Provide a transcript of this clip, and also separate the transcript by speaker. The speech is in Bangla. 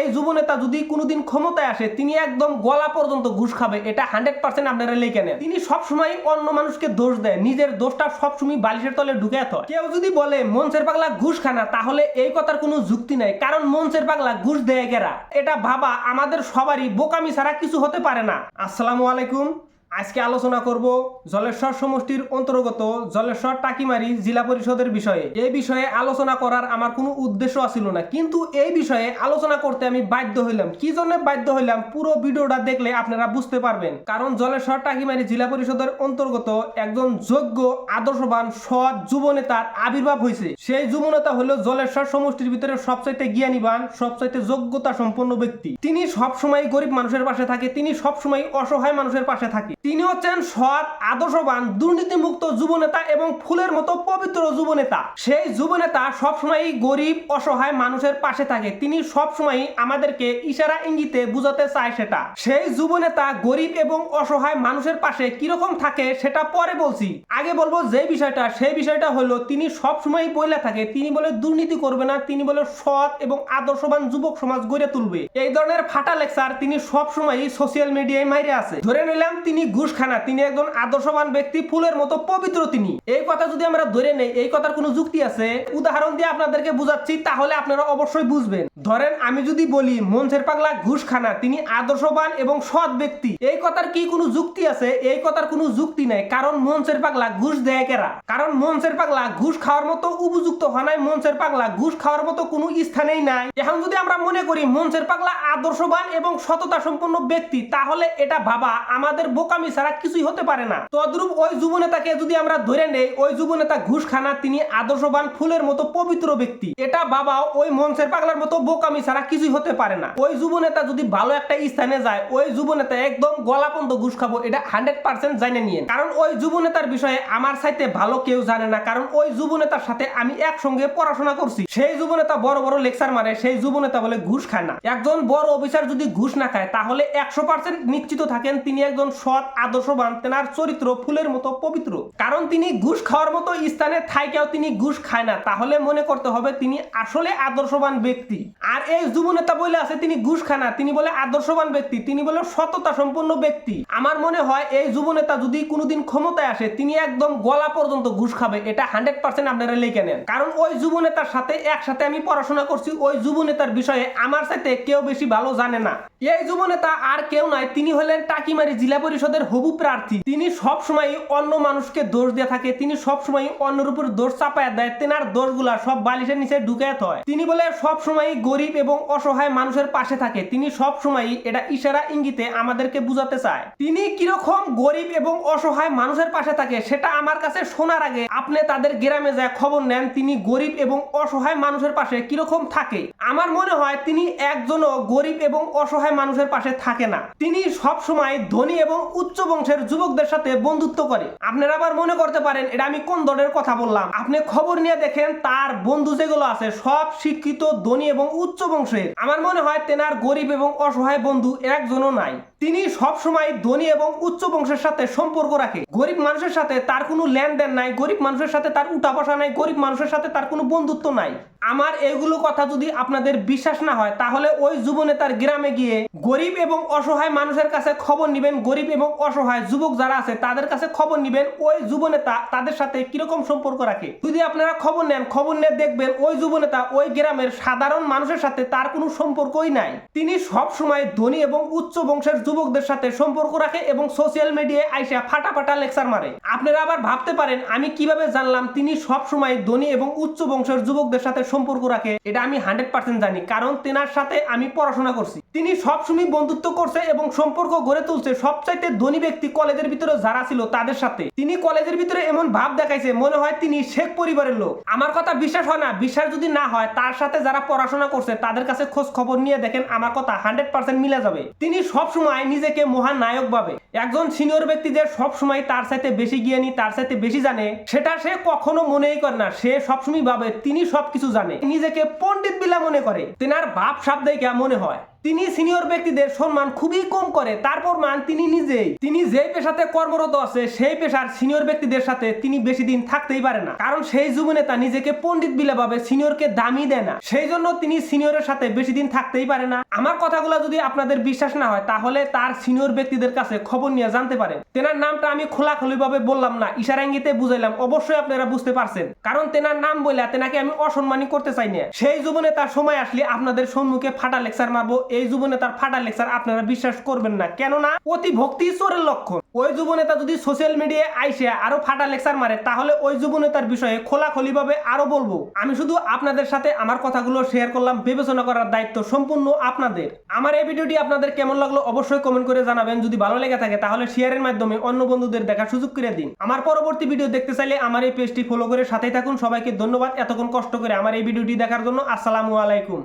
Speaker 1: এই যুব নেতা যদি কোনোদিন ক্ষমতায় আসে, তিনি একদম গলা পর্যন্ত ঘুষ খাবে। এটা হান্ড্রেড পার্সেন্ট আপনারা লেখে নেন। তিনি সবসময় অন্য মানুষকে দোষ দেয়। নিজের দোষটা সবসময় বালিশের তলে ঢুকে থয়। কেউ যদি বলে, মঞ্চের পাগলা ঘুষ খানা তাহলে এই কথার কোনো যুক্তি নাই। কারণ মঞ্চের পাগলা ঘুষ দেয় কেরা? এটা ভাবা আমাদের সবারই বোকামি ছাড়া কিছু হতে পারে না। আসসালামু আলাইকুম। আজকে আলোচনা করব জলেশ্বর সমষ্টির অন্তর্গত জলেশ্বর টাকিমারি জেলা পরিষদের বিষয়ে। এই বিষয়ে আলোচনা করার আমার কোনো উদ্দেশ্য ছিল না। কিন্তু এই বিষয়ে আলোচনা করতে আমি বাধ্য হইলাম। কি জন্য বাধ্য হইলাম? পুরো ভিডিওটা দেখলে আপনারা বুঝতে পারবেন। কারণ জলেশ্বর টাকিমারি জেলা পরিষদের অন্তর্গত একজন যোগ্য, আদর্শবান, সৎ যুবনেতার আবির্ভাব হয়েছে সেই যুবনেতা হলো জলেশ্বর সমষ্টির ভিতরে সবচাইতে জ্ঞানীবান, সবচাইতে যোগ্যতা সম্পন্ন ব্যক্তি। তিনি সবসময় গরিব মানুষের পাশে থাকে, তিনি সবসময় অসহায় মানুষের পাশে থাকে। তিনি হচ্ছেন সৎ, আদর্শবান, দুর্নীতিমুক্ত যুবনেতা এবং ফুলের মতো পবিত্র যুবনেতা। সেই যুবনেতা সবসময় গরিব, অসহায় মানুষের পাশে থাকে। তিনি সবসময় আমাদেরকে ইশারা ইঙ্গিতে বুঝাতে চায় সেটা। সেই যুবনেতা গরিব এবং অসহায় মানুষের পাশে কীরকম থাকে সেটা পরে বলছি। আগে বলব যে বিষয়টা, সেই বিষয়টা হলো তিনি সবসময় বলে থাকে, তিনি বলে দুর্নীতি করবে না, তিনি বলে সৎ এবং আদর্শবান যুবক সমাজ গড়ে তুলবে। এই ধরনের ফাটা লেকচার তিনি সবসময় সোশ্যাল মিডিয়ায় মাইরে আছে। ধরে নিলাম তিনি ঘুষ খানা তিনি একজন আদর্শবান ব্যক্তি, ফুলের মতো পবিত্র তিনি। এই কথা যদি আমরা ধরে নেই, এই কথার কোনো যুক্তি আছে? উদাহরণ দিয়ে আপনাদেরকে বুঝাচ্ছি, তাহলে আপনারা অবশ্যই বুঝবেন। ধরেন, আমি যদি বলি, মঞ্চের পাগলা ঘুষ খানা তিনি আদর্শবান এবং সৎ ব্যক্তি। এই কথার কি কোনো যুক্তি আছে? এই কথার কোনো যুক্তি নাই, কারণ মঞ্চের পাগলা ঘুষ দেয় কেরা? কারণ মঞ্চের পাগলা ঘুষ খাওয়ার মতো উপযুক্ত নাই, মঞ্চের পাগলা ঘুষ খাওয়ার মতো কোনো স্থানেই নাই। এখন যদি আমরা মনে করি, মঞ্চের পাগলা আদর্শবান এবং সততা সম্পন্ন ব্যক্তি, তাহলে এটা ভাবা আমাদের বোকামি ছাড়া কিছুই হতে পারে না। তদ্রূপ ওই যুবনেতাকে যদি আমরা ধরে নেই, ওই যুবনেতা ঘুষ খানা তিনি আদর্শবান, ফুলের মতো পবিত্র ব্যক্তি। এটা বাবা ওই মঞ্চের পাগলার মতো বোকামি ছাড়া কিছুই হতে পারে না। ওই যুবনেতা যদি ভালো একটা স্থানে যায়, ওই যুবনেতা একদম গলাপন্ত ঘুষ খাব, এটা হান্ড্রেড পার্সেন্ট জানে নিয়ে। কারণ ওই যুবনেতার বিষয়ে আমার সাথে ভালো কেউ জানে না, কারণ ওই যুবনেতার সাথে আমি একসঙ্গে পড়াশোনা করছি। সেই যুবনেতা বড় বড় লেকচার মারে, সেই যুবনেতা বলে ঘুষ খায় না। একজন বড় অফিসার যদি ঘুষ না খায়, তাহলে একশো পার্সেন্ট নিশ্চিত থাকেন তিনি একজন সৎ আদর্শবান, তেনার চরিত্র ফুলের মতো পবিত্র। কারণ তিনি ঘুষ খাওয়ার মতো স্থানে থাইকেও তিনি ঘুষ খায় না। তাহলে মনে করতে হবে তিনি আসলে আদর্শবান ব্যক্তি। আর এই যুবনেতা বলে আছে, তিনি ঘুষ খায় না। তিনি বলে আদর্শবান ব্যক্তি, তিনি বলে সততা সম্পন্ন ব্যক্তি। আমার মনে হয় এই যুবনেতা যদি কোনোদিন ক্ষমতায় আসে, তিনি একদম গলা পর্যন্ত ঘুষ খাবে। এটা হান্ড্রেড পার্সেন্ট আপনারা লিখে নেন। কারণ ওই যুবনেতার সাথে একসাথে আমি পড়াশোনা করছি, ওই যুবনেতার বিষয়ে আমার সাথে কেউ বেশি ভালো জানে না। এই যুবনেতা আর কেউ নাই, তিনি হলেন টাকিমারি জেলা পরিষদের হবু প্রার্থী। তিনি সব সময় অন্য মানুষকে দোষ দিয়ে থাকে, তিনি সব সময় অন্যের উপর দোষ চাপায় দেয়, তেনার দোষগুলা সব বালিশের নিচে ঢুকে হয় তিনি বলে সব সময় গরিব এবং অসহায় মানুষের পাশে থাকে, তিনি সব সময় এটা ইশারা ইঙ্গিতে আমাদেরকে বুঝাতে চায়। তিনি কীরকম গরিব এবং অসহায় মানুষের পাশে থাকে, সেটা আমার কাছে শোনার আগে আপনি তাদের গ্রামে যায় খবর নেন তিনি গরিব এবং অসহায় মানুষের পাশে কীরকম থাকে। আমার মনে হয় তিনি একজনও গরিব এবং অসহায় মানুষের পাশে থাকে না। তিনি সব সময় ধনী এবং উচ্চ বংশের যুবকদের সাথে বন্ধুত্ব করে। আপনারা আবার মনে করতে পারেন, এটা আমি কোন দলের কথা বললাম? আপনি খবর নিয়ে দেখেন, তার বন্ধু যেগুলো আছে, সব শিক্ষিত, ধনী এবং উচ্চ বংশের। আমার মনে হয় তেনার গরিব এবং অসহায় বন্ধু একজনও নাই। তিনি সব সময় ধনী এবং উচ্চ বংশের সাথে সম্পর্ক রাখে। গরিব মানুষের সাথে তার কোনো লেনদেন নাই, গরিব মানুষের সাথে তার উঠা বসা নাই, গরিব মানুষের সাথে তার কোনো বন্ধুত্ব নাই। আমার এগুলো কথা যদি আপনাদের বিশ্বাস না হয়, তাহলে ওই যুবনেতার গ্রামে গিয়ে গরিব এবং অসহায় মানুষের কাছে খবর নিবেন। গরিব এবং অসহায় যুবক যারা আছে, তাদের কাছে খবর নিবেন ওই যুবনেতা তাদের সাথে কীরকম সম্পর্ক রাখে। যদি আপনারা খবর নেন, খবর নিয়ে দেখবেন ওই যুবনেতা ওই গ্রামের সাধারণ মানুষের সাথে তার কোনো সম্পর্কই নাই। তিনি সব সময় ধনী এবং উচ্চ বংশের যুবকদের সাথে সম্পর্ক রাখে এবং সোশ্যাল মিডিয়ায় আইসা ফাটা ফাটা লেকচার মারে। আপনারা আবার ভাবতে পারেন, আমি কীভাবে জানলাম তিনি সব সময় ধনী এবং উচ্চ বংশের যুবকদের সাথে সম্পর্ক রাখে? এটা আমি হান্ড্রেড পার্সেন্ট জানি। কারণ তেনার সাথে আমি পড়াশোনা করছি। তিনি সবসময় বন্ধুত্ব করছে এবং সম্পর্ক গড়ে তুলছে। সবচাইতে ধনী ব্যক্তি কলেজের ভিতরে যারা ছিল তাদের সাথে। তিনি কলেজের ভিতরে এমন ভাব দেখাইছে, মনে হয় তিনি শেখ পরিবারের লোক। আমার কথা বিশ্বাস হয় না। বিশ্বাস যদি না হয়, তার সাথে যারা পড়াশোনা করছে, তাদের কাছে খোঁজ খবর নিয়ে দেখেন আমার কথা হান্ড্রেড পার্সেন্ট মিলে যাবে। তিনি সব সময় নিজেকে মহান নায়ক ভাবে। একজন সিনিয়র ব্যক্তি যে সব সময় তার সাথে বেশি জ্ঞানী, তার সাথে বেশি জানে, সেটা সে কখনো মনেই করে না। সে সবসময় ভাবে, তিনি সবকিছু জানে। নিজেকে পণ্ডিত বিলা মনে করে। তেনার ভাব সাব দেখে মনে হয়। তিনি সিনিয়র ব্যক্তিদের সম্মান খুবই কম করে, তারপর মান তিনি নিজেই। তিনি যেই পেশাতে কর্মরত আছে, সেই পেশার সিনিয়র ব্যক্তিদের সাথে তিনি বেশি দিন থাকতেই পারে না। কারণ সেই যুবনেতা নিজেকে পণ্ডিত বিলে ভাবে সিনিয়রকে দামি দেয় না। সেই জন্য তিনি সিনিয়রের সাথে বেশি দিন থাকতেই পারে না। আমার কথাগুলো যদি আপনাদের বিশ্বাস না হয়, তাহলে তার সিনিয়র ব্যক্তিদের কাছে খবর নিয়ে জানতে পারেন। তেনার নামটা আমি খোলাখুলি ভাবে বললাম না, ইশারাঙ্গিতে বুঝাইলাম। অবশ্যই আপনারা বুঝতে পারছেন। কারণ তেনার নাম বলে তেনাকে আমি অসম্মানী করতে চাই না। সেই যুবনে তার সময় আসলে আপনাদের সম্মুখে ফাটা লেকচার মারবো এই যুবনে তার ফাটা লেকচার আপনারা বিশ্বাস করবেন না। কেননা অতি ভক্তি চোরের লক্ষণ। ওই যুবনেতা যদি সোশ্যাল মিডিয়ায় আইসে আরও ফাটা লেকচার মারে, তাহলে ওই যুবনেতার বিষয়ে খোলাখুলি ভাবে আরও বলব। আমি শুধু আপনাদের সাথে আমার কথাগুলো শেয়ার করলাম, বিবেচনা করার দায়িত্ব সম্পূর্ণ আপনাদের। আমার এই ভিডিওটি আপনাদের কেমন লাগল অবশ্যই কমেন্ট করে জানাবেন। যদি ভালো লেগে থাকে, তাহলে শেয়ারের মাধ্যমে অন্য বন্ধুদের দেখার সুযোগ করে দিন। আমার পরবর্তী ভিডিও দেখতে চাইলে আমার এই পেজটি ফলো করে সাথেই থাকুন। সবাইকে ধন্যবাদ এতক্ষণ কষ্ট করে আমার এই ভিডিওটি দেখার জন্য। আসসালামু আলাইকুম।